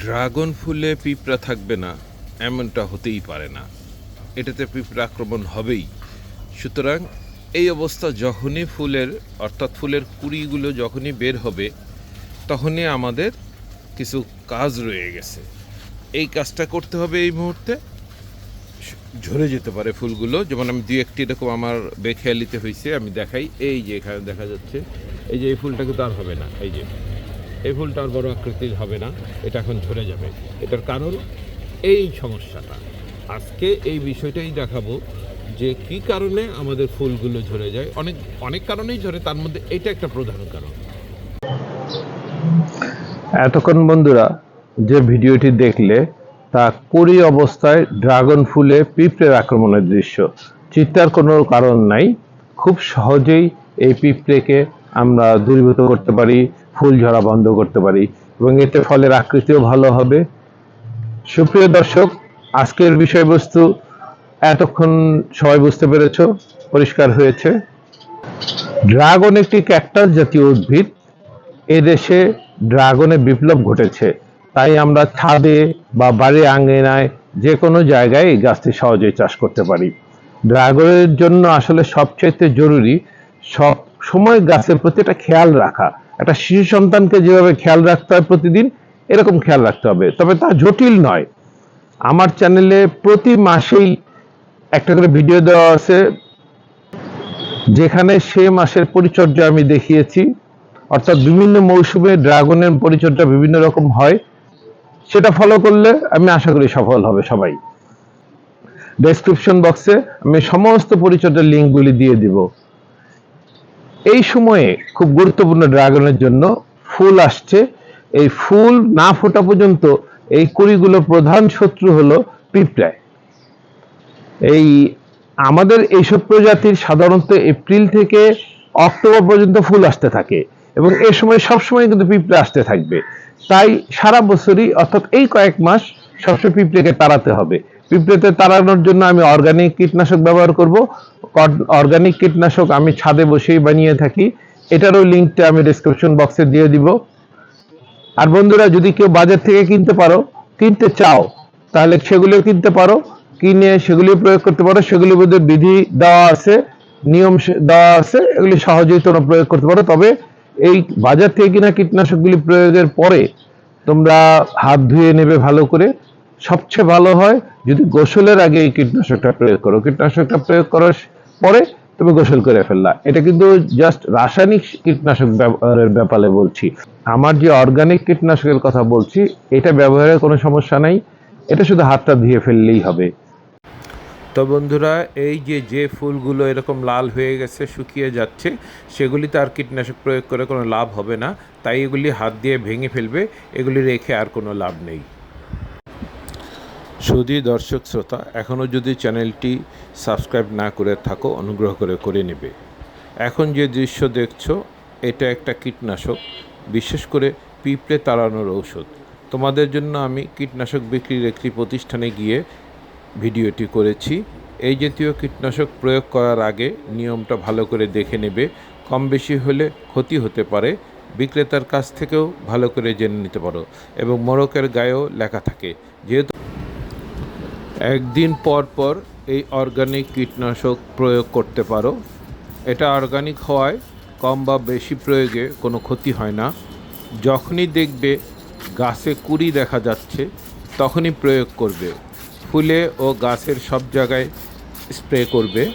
Dragon ফুলে পিঁপড়া থাকবে না, এমনটা হতেই পারে না। এটাতে পিঁপড়া আক্রমণ হবেই। সুতরাং এই অবস্থা যখনই ফুলের, অর্থাৎ ফুলের কুড়িগুলো যখনই বের হবে, তখনই আমাদের কিছু কাজ রয়ে গেছে। এই কাজটা করতে হবে এই মুহূর্তে। ঝরে যেতে পারে ফুলগুলো। যেমন আমি দুই একটি এরকম আমার বেখেয়ালিতে হয়েছে, আমি দেখাই। এই যে এখানে দেখা যাচ্ছে, এই যে এই ফুলটা কিন্তু আর হবে না, এই যে। এই ফুলটা আর বড় আকৃতির হবে না, এটা এখন ঝরে যাবে। এটার কারণ এই সমস্যাটা। আজকে এই বিষয়টাই দেখাবো যে কি কারণে আমাদের ফুলগুলো ঝরে যায়। অনেক অনেক কারণেই ঝরে, তার মধ্যে এটা একটা প্রধান কারণ। এতক্ষণ বন্ধুরা, যে ভিডিওটি দেখলে তা কুড়ি অবস্থায় ড্রাগন ফুলে পিঁপড়ের আক্রমণের দৃশ্য। চিন্তার কোনো কারণ নাই। খুব সহজেই এই পিঁপড়েকে আমরা দূরীভূত করতে পারি, ফুল ঝরা বন্ধ করতে পারি এবং এতে ফলের আকৃতিও ভালো হবে। সুপ্রিয় দর্শক, আজকের বিষয়বস্তু এতক্ষণ সবাই বুঝতে পেরেছ, পরিষ্কার হয়েছে। ড্রাগন একটি ক্যাকটাস জাতীয় উদ্ভিদ। এদেশে ড্রাগনের বিপ্লব ঘটেছে। তাই আমরা ছাদে বা বাড়ির আঙ্গিনায় যে কোনো জায়গায় এই গাছটি সহজেই চাষ করতে পারি। ড্রাগনের জন্য আসলে সবচাইতে জরুরি সব সময় গাছের প্রতি একটা খেয়াল রাখা। একটা শিশু সন্তানকে যেভাবে খেয়াল রাখতে হয় প্রতিদিন, এরকম খেয়াল রাখতে হবে। তবে তা জটিল নয়। আমার চ্যানেলে প্রতি মাসেই একটা করে ভিডিও দেওয়া আছে, যেখানে সে মাসের পরিচর্যা আমি দেখিয়েছি। অর্থাৎ বিভিন্ন মৌসুমে ড্রাগনের পরিচর্যা বিভিন্ন রকম হয়। সেটা ফলো করলে আমি আশা করি সফল হবে সবাই। ডেসক্রিপশন বক্সে আমি সমস্ত পরিচর্যার লিঙ্কগুলি দিয়ে দিব। এই সময়ে খুব গুরুত্বপূর্ণ ড্রাগনের জন্য ফুল আসছে। এই ফুল না ফোটা পর্যন্ত এই কুড়িগুলো প্রধান শত্রু হলো পিঁপড়ায় এই আমাদের এইসব প্রজাতির সাধারণত এপ্রিল থেকে অক্টোবর পর্যন্ত ফুল আসতে থাকে এবং এ সময় সবসময় কিন্তু পিঁপড়ে আসতে থাকবে। তাই সারা বছরই অর্থাৎ এই কয়েক মাস সবসময় পিঁপড়েকে তাড়াতে হবে। পিঁপড়েতে তাড়ানোর জন্য আমি অর্গানিক কীটনাশক ব্যবহার করব। অর্গানিক কীটনাশক আমি ছাদে বসেই বানিয়ে থাকি। এটারও লিঙ্কটা আমি ডিসক্রিপশন বক্সে দিয়ে দিব। আর বন্ধুরা, যদি কেউ বাজার থেকে কিনতে পারো, কিনতে চাও, তাহলে সেগুলিও কিনতে পারো। কিনে সেগুলি প্রয়োগ করতে পারো। সেগুলির মধ্যে বিধি দেওয়া আছে, নিয়ম দেওয়া আছে। এগুলি সহজেই তোমরা প্রয়োগ করতে পারো। তবে এই বাজার থেকে কিনা কীটনাশকগুলি প্রয়োগের পরে তোমরা হাত ধুয়ে নেবে ভালো করে। সবচেয়ে ভালো হয় যদি গোসলের আগে এই কীটনাশকটা প্রয়োগ করো। কীটনাশকটা প্রয়োগ করার পরে তুমি গোসল করে ফেললা। এটা কিন্তু জাস্ট রাসায়নিক কীটনাশক ব্যবহারের ব্যাপারে বলছি। আমার যে অর্গানিক কীটনাশকের কথা বলছি, এটা ব্যবহারের কোনো সমস্যা নাই। এটা শুধু হাতটা ধুয়ে ফেললেই হবে। তো বন্ধুরা, এই যে যে ফুলগুলো এরকম লাল হয়ে গেছে, শুকিয়ে যাচ্ছে সেগুলিতে আর কীটনাশক প্রয়োগ করে কোনো লাভ হবে না। তাই এগুলি হাত দিয়ে ভেঙে ফেলবে। এগুলি রেখে আর কোনো লাভ নেই। সুধী দর্শক শ্রোতা, এখনও যদি চ্যানেলটি সাবস্ক্রাইব না করে থাকো, অনুগ্রহ করে করে নেবে। এখন যে দৃশ্য দেখছ, এটা একটা কীটনাশক, বিশেষ করে পিঁপড়ে তাড়ানোর ঔষধ। তোমাদের জন্য আমি কীটনাশক বিক্রির একটি প্রতিষ্ঠানে গিয়ে ভিডিওটি করেছি। এই জাতীয় কীটনাশক প্রয়োগ করার আগে নিয়মটা ভালো করে দেখে নেবে। কম বেশি হলে ক্ষতি হতে পারে। বিক্রেতার কাছ থেকেও ভালো করে জেনে নিতে পারো। এবং মোড়কের গায়েও লেখা থাকে। যেহেতু একদিন পর পর এই অর্গানিক কীটনাশক প্রয়োগ করতে পারো। এটা অর্গানিক হওয়ায় কম বা বেশি প্রয়োগে কোনো ক্ষতি হয় না। যখনই দেখবে গাছে কুড়ি দেখা যাচ্ছে, তখনই প্রয়োগ করবে। ফুলে ও গাছের সব জায়গায় স্প্রে করবে।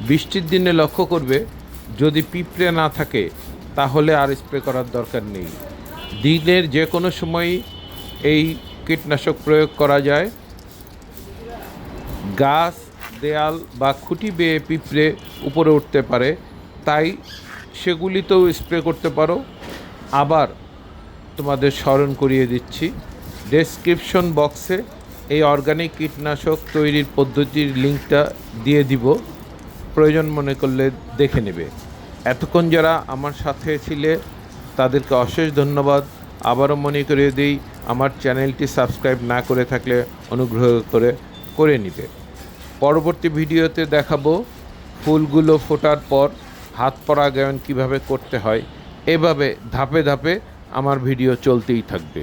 বৃষ্টির দিনে লক্ষ্য করবে, যদি পিঁপড়ে না থাকে, তাহলে আর স্প্রে করার দরকার নেই। দিনের যে কোনো সময়ই এই কীটনাশক প্রয়োগ করা যায়। গাছ, দেয়াল বা খুঁটি বেয়ে পিঁপড়ে উপরে উঠতে পারে, তাই সেগুলিতেও স্প্রে করতে পারো। আবার তোমাদের স্মরণ করিয়ে দিচ্ছি ডেসক্রিপশন বক্সে এই অর্গানিক কীটনাশক তৈরির পদ্ধতির লিঙ্কটা দিয়ে দিব। প্রয়োজন মনে করলে দেখে নেবে। এতক্ষণ যারা আমার সাথে ছিলে, তাদেরকে অশেষ ধন্যবাদ। আবারও মনে করিয়ে দিই, আমার চ্যানেলটি সাবস্ক্রাইব না করে থাকলে অনুগ্রহ করে করে নিবে। পরবর্তী ভিডিওতে দেখাবো ফুলগুলো ফোটার পর হাত পরাগায়ন কীভাবে করতে হয়। এভাবে ধাপে ধাপে আমার ভিডিও চলতেই থাকবে।